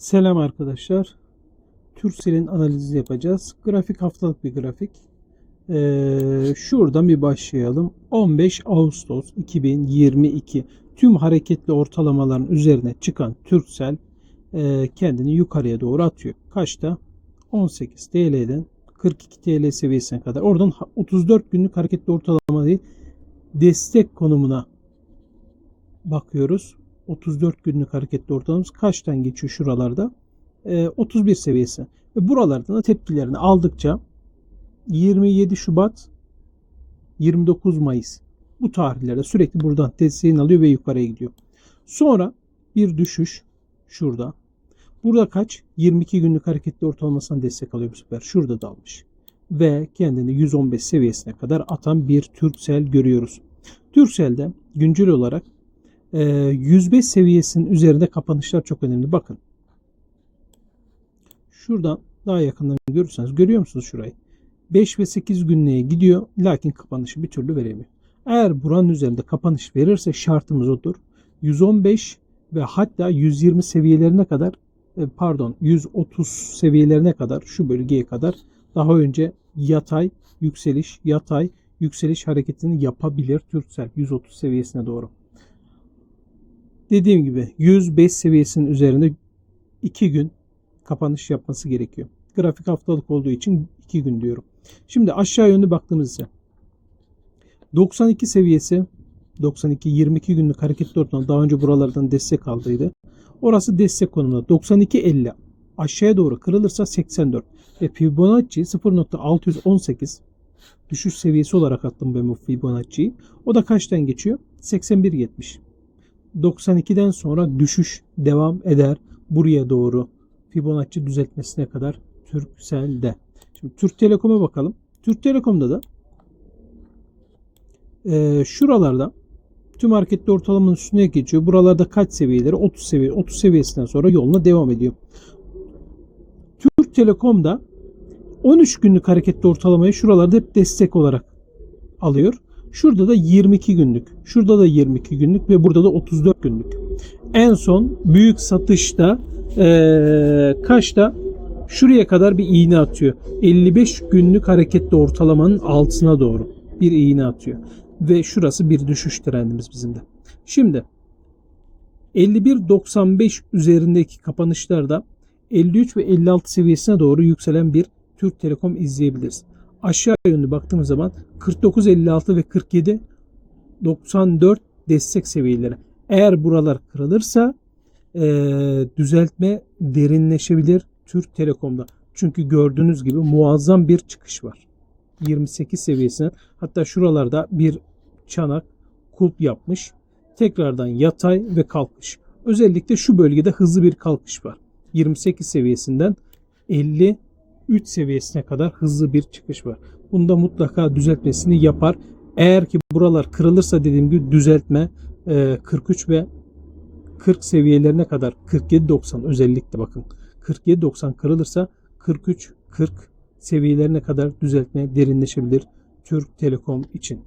Selam arkadaşlar. Turkcell'in analizini yapacağız. Grafik haftalık bir grafik. Ee, şuradan bir başlayalım. 15 Ağustos 2022 tüm hareketli ortalamaların üzerine çıkan Turkcell e, kendini yukarıya doğru atıyor. Kaçta? 18 TL'den 42 TL seviyesine kadar. Oradan 34 günlük hareketli ortalama değil destek konumuna bakıyoruz. 34 günlük hareketli ortalamamız kaçtan geçiyor şuralarda? Ee, 31 seviyesi. Ve buralardan da tepkilerini aldıkça 27 Şubat 29 Mayıs bu tarihlerde sürekli buradan desteğini alıyor ve yukarıya gidiyor. Sonra bir düşüş şurada. Burada kaç? 22 günlük hareketli ortalamasından destek alıyor bu sefer. Şurada da almış. Ve kendini 115 seviyesine kadar atan bir Turkcell görüyoruz. Turkcell'de güncel olarak e, 105 seviyesinin üzerinde kapanışlar çok önemli. Bakın. Şuradan daha yakından görürseniz görüyor musunuz şurayı? 5 ve 8 günlüğe gidiyor lakin kapanışı bir türlü veremiyor. Eğer buranın üzerinde kapanış verirse şartımız odur. 115 ve hatta 120 seviyelerine kadar e, pardon 130 seviyelerine kadar şu bölgeye kadar daha önce yatay yükseliş yatay yükseliş hareketini yapabilir Turkcell 130 seviyesine doğru. Dediğim gibi 105 seviyesinin üzerinde 2 gün kapanış yapması gerekiyor. Grafik haftalık olduğu için 2 gün diyorum. Şimdi aşağı yönlü baktığımızda 92 seviyesi 92 22 günlük hareketli ortalama daha önce buralardan destek aldıydı. Orası destek konumunda 92 50 aşağıya doğru kırılırsa 84 ve Fibonacci 0.618 düşüş seviyesi olarak attım ben bu Fibonacci'yi. O da kaçtan geçiyor? 81.70. 92'den sonra düşüş devam eder buraya doğru Fibonacci düzeltmesine kadar Turkcell'de. Şimdi Türk Telekom'a bakalım. Türk Telekom'da da e, şuralarda tüm hareketli ortalamanın üstüne geçiyor. Buralarda kaç seviyeleri? 30 seviye. 30 seviyesinden sonra yoluna devam ediyor. Türk Telekom'da 13 günlük hareketli ortalamayı şuralarda hep destek olarak alıyor. Şurada da 22 günlük. Şurada da 22 günlük ve burada da 34 günlük. En son büyük satışta ee, kaçta? Şuraya kadar bir iğne atıyor. 55 günlük hareketli ortalamanın altına doğru bir iğne atıyor. Ve şurası bir düşüş trendimiz bizim de. Şimdi 51.95 üzerindeki kapanışlarda 53 ve 56 seviyesine doğru yükselen bir Türk Telekom izleyebiliriz. Aşağı yönlü baktığımız zaman 49.56 ve 47 94 destek seviyeleri. Eğer buralar kırılırsa e, düzeltme derinleşebilir Türk Telekom'da. Çünkü gördüğünüz gibi muazzam bir çıkış var. 28 seviyesine hatta şuralarda bir çanak kulp yapmış. Tekrardan yatay ve kalkış. Özellikle şu bölgede hızlı bir kalkış var. 28 seviyesinden 53 seviyesine kadar hızlı bir çıkış var. Bunda mutlaka düzeltmesini yapar. Eğer ki buralar kırılırsa dediğim gibi düzeltme 43 ve 40 seviyelerine kadar 47-90 özellikle bakın 47-90 kırılırsa 43-40 seviyelerine kadar düzeltme derinleşebilir Türk Telekom için.